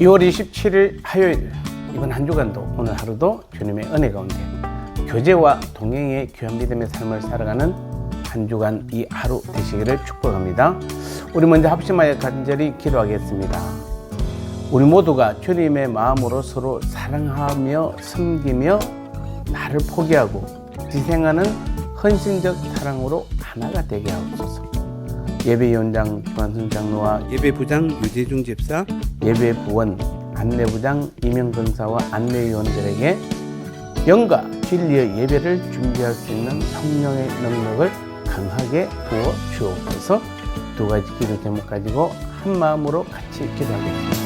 2월 27일 화요일 이번 한 주간도 오늘 하루도 주님의 은혜 가운데 교제와 동행의 귀한 믿음의 삶을 살아가는 한 주간 이 하루 되시기를 축복합니다. 우리 먼저 합심하여 간절히 기도하겠습니다. 우리 모두가 주님의 마음으로 서로 사랑하며 섬기며 나를 포기하고 희생하는 헌신적 사랑으로 하나가 되게 하옵소서. 예배위원장 김한순 장로와 예배부장 유재중 집사, 예배부원 안내부장 이명근사와 안내위원들에게 영과 진리의 예배를 준비할 수 있는 성령의 능력을 강하게 부어 주옵소서 두 가지 기도 제목 가지고 한 마음으로 같이 기도하겠습니다.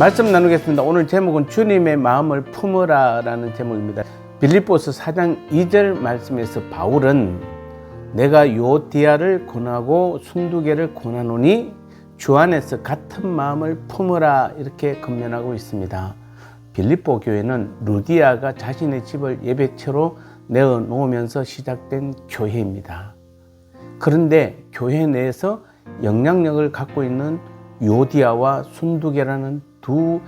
말씀 나누겠습니다. 오늘 제목은 주님의 마음을 품으라 라는 제목입니다. 빌립보스 4장 2절 말씀에서 바울은 내가 요디아를 권하고 순두개를 권하노니 주 안에서 같은 마음을 품으라 이렇게 건면하고 있습니다. 빌립보 교회는 루디아가 자신의 집을 예배처로 내어 놓으면서 시작된 교회입니다. 그런데 교회 내에서 영향력을 갖고 있는 요디아와 순두개라는 두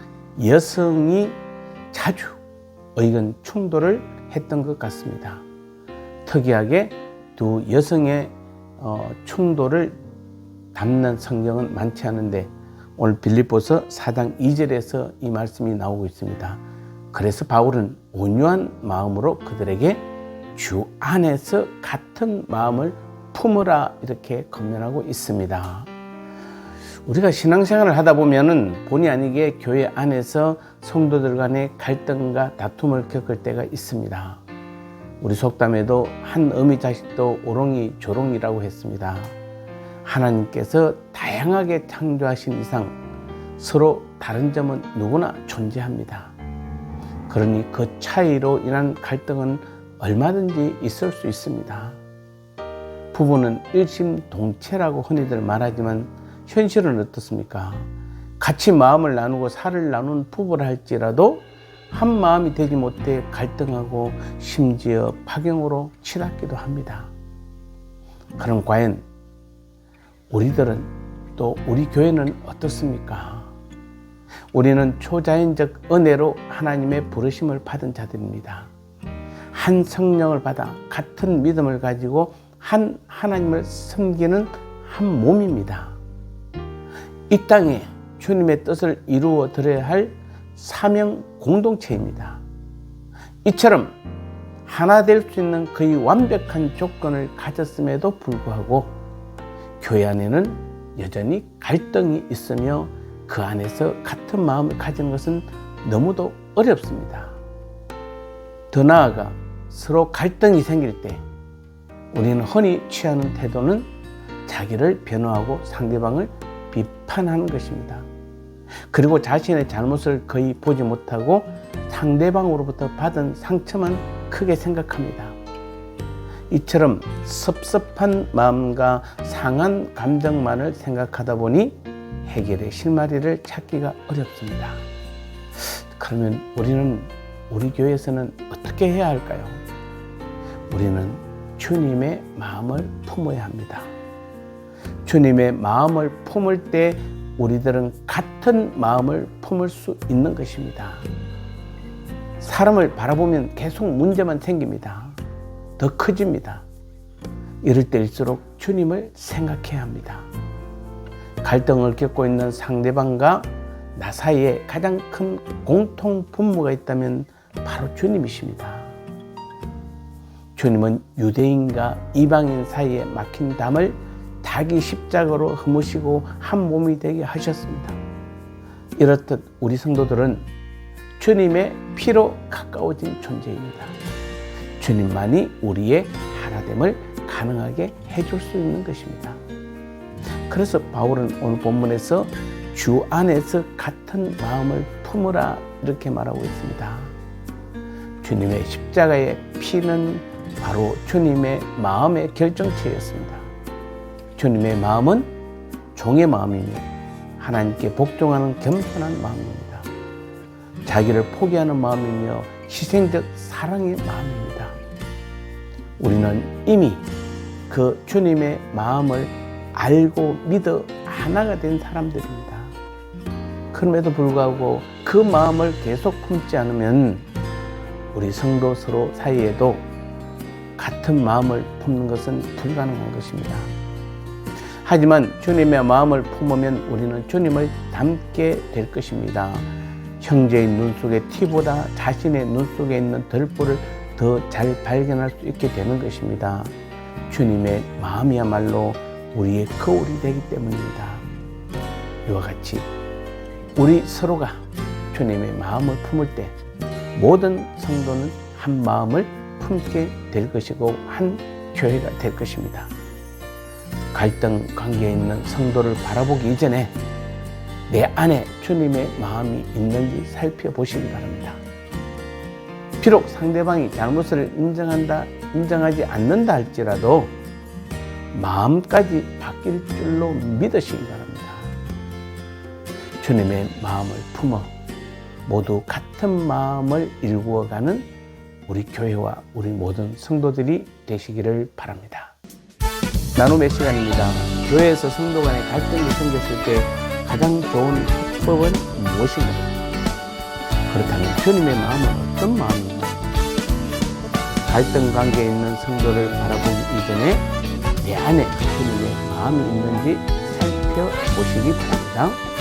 여성이 자주 의견 충돌을 했던 것 같습니다. 특이하게 두 여성의 어, 충돌을 담는 성경은 많지 않은데 오늘 빌립보서 4장 2절에서 이 말씀이 나오고 있습니다. 그래서 바울은 온유한 마음으로 그들에게 주 안에서 같은 마음을 품으라 이렇게 건면하고 있습니다. 우리가 신앙생활을 하다 보면은 본의 아니게 교회 안에서 성도들 간의 갈등과 다툼을 겪을 때가 있습니다. 우리 속담에도 한 어미 자식도 오롱이 조롱이라고 했습니다. 하나님께서 다양하게 창조하신 이상 서로 다른 점은 누구나 존재합니다. 그러니 그 차이로 인한 갈등은 얼마든지 있을 수 있습니다. 부부는 일심동체라고 흔히들 말하지만 현실은 어떻습니까? 같이 마음을 나누고 살을 나눈 부부를 할지라도 한 마음이 되지 못해 갈등하고 심지어 파경으로 치닫기도 합니다. 그럼 과연 우리들은 또 우리 교회는 어떻습니까? 우리는 초자연적 은혜로 하나님의 부르심을 받은 자들입니다. 한 성령을 받아 같은 믿음을 가지고 한 하나님을 섬기는 한 몸입니다. 이 땅에 주님의 뜻을 이루어 드려야 할 사명 공동체입니다. 이처럼 하나 될 수 있는 거의 완벽한 조건을 가졌음에도 불구하고 교회 안에는 여전히 갈등이 있으며 그 안에서 같은 마음을 가지는 것은 너무도 어렵습니다. 더 나아가 서로 갈등이 생길 때 우리는 흔히 취하는 태도는 자기를 변호하고 상대방을 비판하는 것입니다. 그리고 자신의 잘못을 거의 보지 못하고 상대방으로부터 받은 상처만 크게 생각합니다. 이처럼 섭섭한 마음과 상한 감정만을 생각하다 보니 해결의 실마리를 찾기가 어렵습니다. 그러면 우리는 우리 교회에서는 어떻게 해야 할까요? 우리는 주님의 마음을 품어야 합니다. 주님의 마음을 품을 때 우리들은 같은 마음을 품을 수 있는 것입니다. 사람을 바라보면 계속 문제만 생깁니다. 더 커집니다. 이럴 때일수록 주님을 생각해야 합니다. 갈등을 겪고 있는 상대방과 나 사이에 가장 큰 공통 분모가 있다면 바로 주님이십니다. 주님은 유대인과 이방인 사이에 막힌 담을 자기 십자가로 허무시고 한 몸이 되게 하셨습니다. 이렇듯 우리 성도들은 주님의 피로 가까워진 존재입니다. 주님만이 우리의 하나됨을 가능하게 해줄 수 있는 것입니다. 그래서 바울은 오늘 본문에서 주 안에서 같은 마음을 품으라 이렇게 말하고 있습니다. 주님의 십자가의 피는 바로 주님의 마음의 결정체였습니다. 주님의 마음은 종의 마음이며 하나님께 복종하는 겸손한 마음입니다. 자기를 포기하는 마음이며 희생적 사랑의 마음입니다. 우리는 이미 그 주님의 마음을 알고 믿어 하나가 된 사람들입니다. 그럼에도 불구하고 그 마음을 계속 품지 않으면 우리 성도 서로 사이에도 같은 마음을 품는 것은 불가능한 것입니다. 하지만 주님의 마음을 품으면 우리는 주님을 닮게 될 것입니다. 형제의 눈 속의 티보다 자신의 눈 속에 있는 덜보를 더 잘 발견할 수 있게 되는 것입니다. 주님의 마음이야말로 우리의 거울이 되기 때문입니다. 이와 같이 우리 서로가 주님의 마음을 품을 때 모든 성도는 한 마음을 품게 될 것이고 한 교회가 될 것입니다. 갈등 관계에 있는 성도를 바라보기 이전에 내 안에 주님의 마음이 있는지 살펴보시기 바랍니다. 비록 상대방이 잘못을 인정한다, 인정하지 않는다 할지라도 마음까지 바뀔 줄로 믿으시기 바랍니다. 주님의 마음을 품어 모두 같은 마음을 일구어가는 우리 교회와 우리 모든 성도들이 되시기를 바랍니다. 나눔의 시간입니다. 교회에서 성도 간의 갈등이 생겼을 때 가장 좋은 해법은 무엇인가요? 그렇다면 주님의 마음은 어떤 마음인가요? 갈등 관계에 있는 성도를 바라보기 이전에 내 안에 주님의 마음이 있는지 살펴보시기 바랍니다.